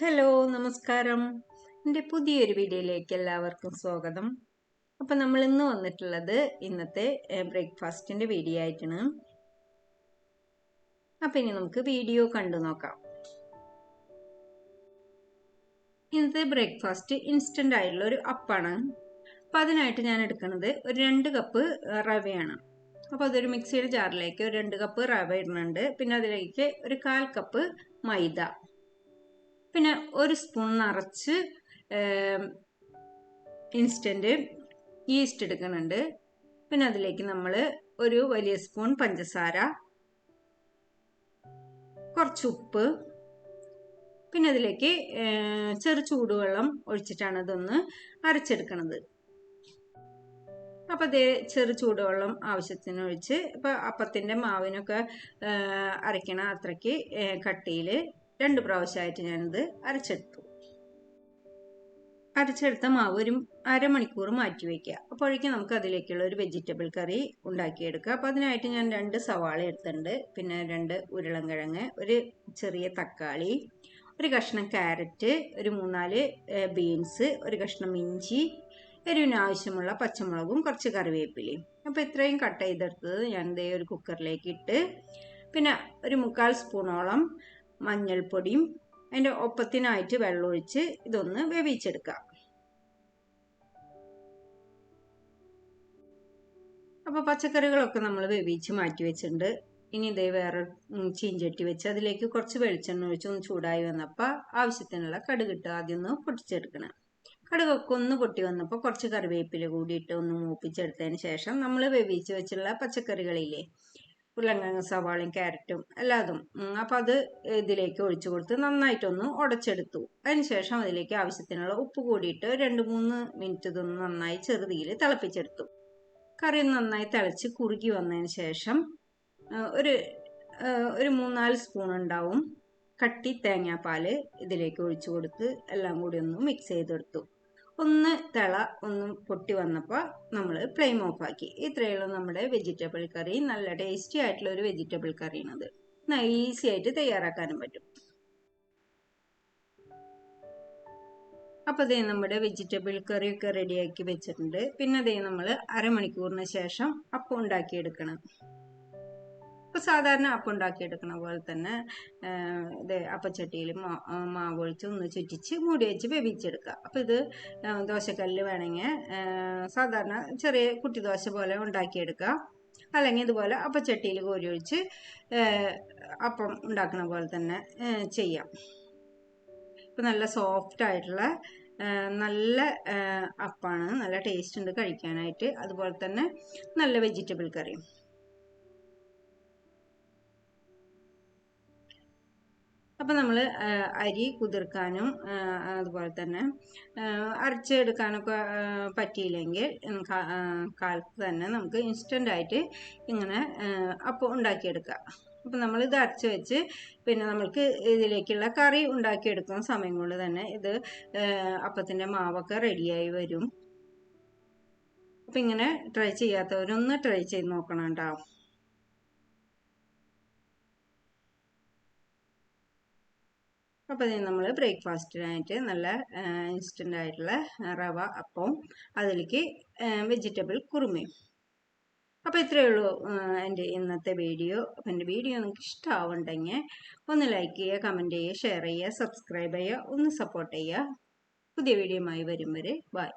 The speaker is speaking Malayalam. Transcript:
ഹലോ നമസ്കാരം. എന്റെ പുതിയൊരു വീഡിയോയിലേക്ക് എല്ലാവർക്കും സ്വാഗതം. അപ്പം നമ്മൾ ഇന്ന് വന്നിട്ടുള്ളത് ഇന്നത്തെ ബ്രേക്ക്ഫാസ്റ്റിന്റെ വീഡിയോ ആയിട്ടാണ്. അപ്പം ഇനി നമുക്ക് വീഡിയോ കണ്ടു നോക്കാം. ഇന്നത്തെ ബ്രേക്ക്ഫാസ്റ്റ് ഇൻസ്റ്റന്റ് ആയിട്ടുള്ള ഒരു അപ്പാണ്. അപ്പം അതിനായിട്ട് ഞാൻ എടുക്കുന്നത് ഒരു രണ്ട് കപ്പ് റവയാണ്. അപ്പോൾ അതൊരു മിക്സിയുടെ ജാറിലേക്ക് ഒരു രണ്ട് കപ്പ് റവ ഇടുന്നുണ്ട്. പിന്നെ അതിലേക്ക് ഒരു കാൽ കപ്പ് മൈദ. പിന്നെ ഒരു സ്പൂൺ നിറച്ച് ഇൻസ്റ്റന്റ് ഈസ്റ്റ് എടുക്കുന്നുണ്ട്. പിന്നെ അതിലേക്ക് നമ്മൾ ഒരു വലിയ സ്പൂൺ പഞ്ചസാര കുറച്ച് ഉപ്പ് പിന്നെ അതിലേക്ക് ചെറു ചൂടുവെള്ളം ഒഴിച്ചിട്ടാണ് ഇതൊന്ന് അരച്ചെടുക്കണത്. അപ്പം അതേ ചെറു ചൂടുവെള്ളം ആവശ്യത്തിന് ഒഴിച്ച് ഇപ്പം അപ്പത്തിന്റെ മാവിനൊക്കെ അരയ്ക്കണ അത്രയ്ക്ക് കട്ടിയിൽ രണ്ട് പ്രാവശ്യമായിട്ട് ഞാനിത് അരച്ചെടുത്തു. അരച്ചെടുത്ത മാവ് ഒരു അരമണിക്കൂർ മാറ്റി വയ്ക്കുക അപ്പോഴേക്കും നമുക്ക് അതിലേക്കുള്ള ഒരു വെജിറ്റബിൾ കറി ഉണ്ടാക്കിയെടുക്കുക അപ്പോൾ അതിനായിട്ട് ഞാൻ രണ്ട് സവാള എടുത്തിട്ടുണ്ട്. പിന്നെ രണ്ട് ഉരുളൻകിഴങ്ങ് ഒരു ചെറിയ തക്കാളി ഒരു കഷ്ണം ക്യാരറ്റ് ഒരു മൂന്നാൽ ബീൻസ് ഒരു കഷ്ണം ഇഞ്ചി എരിവിന് ആവശ്യമുള്ള പച്ചമുളകും കുറച്ച് കറിവേപ്പിലയും. അപ്പോൾ ഇത്രയും കട്ട് ചെയ്തെടുത്തത് ഞാൻ ദേ ഒരു കുക്കറിലേക്ക് ഇട്ട് പിന്നെ ഒരു മുക്കാൽ സ്പൂണോളം മഞ്ഞൾപ്പൊടിയും അതിന്റെ ഒപ്പത്തിനായിട്ട് വെള്ളമൊഴിച്ച് ഇതൊന്ന് വേവിച്ചെടുക്കുക അപ്പോൾ പച്ചക്കറികളൊക്കെ നമ്മൾ വേവിച്ച് മാറ്റി വെച്ചിട്ടുണ്ട്. ഇനി ഇതേ വേറെ ചീഞ്ചട്ടി വെച്ച് അതിലേക്ക് കുറച്ച് വെളിച്ചെണ്ണ ഒഴിച്ച് ഒന്ന് ചൂടായി വന്നപ്പോൾ ആവശ്യത്തിനുള്ള കടുക് ഇട്ട് ആദ്യം ഒന്ന് പൊട്ടിച്ചെടുക്കണം. കടുകൊക്കെ ഒന്ന് പൊട്ടി വന്നപ്പോൾ കുറച്ച് കറിവേപ്പില കൂടിയിട്ട് ഒന്ന് മൂപ്പിച്ചെടുത്തതിന് ശേഷം നമ്മൾ വേവിച്ച് വെച്ചുള്ള പച്ചക്കറികളില്ലേ ഉരുളങ്കിഴങ്ങ് സവാളയും ക്യാരറ്റും എല്ലാതും. അപ്പം അത് ഇതിലേക്ക് ഒഴിച്ചു കൊടുത്ത് നന്നായിട്ടൊന്ന് ഉടച്ചെടുത്തു. അതിനുശേഷം അതിലേക്ക് ആവശ്യത്തിനുള്ള ഉപ്പ് കൂടിയിട്ട് രണ്ട് മൂന്ന് മിനിറ്റ് ഇതൊന്ന് നന്നായി ചെറുതിയിൽ തിളപ്പിച്ചെടുത്തു. കറി നന്നായി തിളച്ച് കുറുകി വന്നതിന് ശേഷം ഒരു ഒരു മൂന്നാൽ സ്പൂൺ ഉണ്ടാവും കട്ടി തേങ്ങാപ്പാൽ ഇതിലേക്ക് ഒഴിച്ചു കൊടുത്ത് എല്ലാം കൂടി ഒന്ന് മിക്സ് ചെയ്തെടുത്തു. ഒന്ന് തിള ഒന്ന് പൊട്ടി വന്നപ്പോൾ നമ്മൾ ഫ്ലെയിം ഓഫാക്കി ഇത്രയുള്ള നമ്മുടെ വെജിറ്റബിൾ കറി. നല്ല ടേസ്റ്റി ആയിട്ടുള്ള ഒരു വെജിറ്റബിൾ കറിയാണ് കറിയാണത് ഈസി ആയിട്ട് തയ്യാറാക്കാനും പറ്റും. അപ്പോൾ അതേ നമ്മുടെ വെജിറ്റബിൾ കറിയൊക്കെ റെഡിയാക്കി വെച്ചിട്ടുണ്ട്. പിന്നെ അതേ നമ്മൾ അരമണിക്കൂറിന് ശേഷം അപ്പം ഉണ്ടാക്കിയെടുക്കണം. ഇപ്പോൾ സാധാരണ അപ്പം ഉണ്ടാക്കിയെടുക്കണ പോലെ തന്നെ ഇത് അപ്പച്ചട്ടിയിൽ മാവ് ഒഴിച്ച് ഒന്ന് ചുറ്റിച്ച് മൂടി വെച്ച് വേവിച്ചെടുക്കുക. അപ്പോൾ ഇത് ദോശക്കല്ല് വേണമെങ്കിൽ സാധാരണ ചെറിയ കുട്ടി ദോശ പോലെ ഉണ്ടാക്കിയെടുക്കുക. അല്ലെങ്കിൽ ഇതുപോലെ അപ്പച്ചട്ടിയിൽ കോരി ഒഴിച്ച് അപ്പം ഉണ്ടാക്കുന്ന പോലെ തന്നെ ചെയ്യാം. ഇപ്പം നല്ല സോഫ്റ്റ് ആയിട്ടുള്ള നല്ല അപ്പാണ്. നല്ല ടേസ്റ്റ് ഉണ്ട് കഴിക്കാനായിട്ട്. അതുപോലെ തന്നെ നല്ല വെജിറ്റബിൾ കറിയും. അപ്പം നമ്മൾ അരി കുതിർക്കാനും അതുപോലെ തന്നെ അരച്ചെടുക്കാനൊക്കെ പറ്റിയില്ലെങ്കിൽ കാലത്ത് തന്നെ നമുക്ക് ഇൻസ്റ്റന്റായിട്ട് ഇങ്ങനെ അപ്പം ഉണ്ടാക്കിയെടുക്കാം. അപ്പം നമ്മൾ ഇത് അരച്ച് വെച്ച് പിന്നെ നമ്മൾക്ക് ഇതിലേക്കുള്ള കറി ഉണ്ടാക്കിയെടുക്കുന്ന സമയം കൊണ്ട് തന്നെ ഇത് അപ്പത്തിന്റെ മാവൊക്കെ റെഡിയായി വരും. അപ്പം ഇങ്ങനെ ട്രൈ ചെയ്യാത്തവരൊന്ന് ട്രൈ ചെയ്ത് നോക്കണം കേട്ടോ അപ്പോൾ ഇനി നമ്മൾ ബ്രേക്ക്ഫാസ്റ്റിനായിട്ട് നല്ല ഇൻസ്റ്റന്റ് ആയിട്ടുള്ള റവ അപ്പവും അതിലേക്ക് വെജിറ്റബിൾ കുറുമയും. അപ്പോൾ ഇത്രയേ ഉള്ളൂ എന്റെ ഇന്നത്തെ വീഡിയോ. അപ്പോൾ എന്റെ വീഡിയോ നിങ്ങൾക്ക് ഇഷ്ടമാവുണ്ടെങ്കിൽ ഒന്ന് ലൈക്ക് ചെയ്യുക കമന്റ് ചെയ്യുക ഷെയർ ചെയ്യുക സബ്സ്ക്രൈബ് ചെയ്യുക ഒന്ന് സപ്പോർട്ട് ചെയ്യുക. പുതിയ വീഡിയോയുമായി വരും വരെ. ബൈ.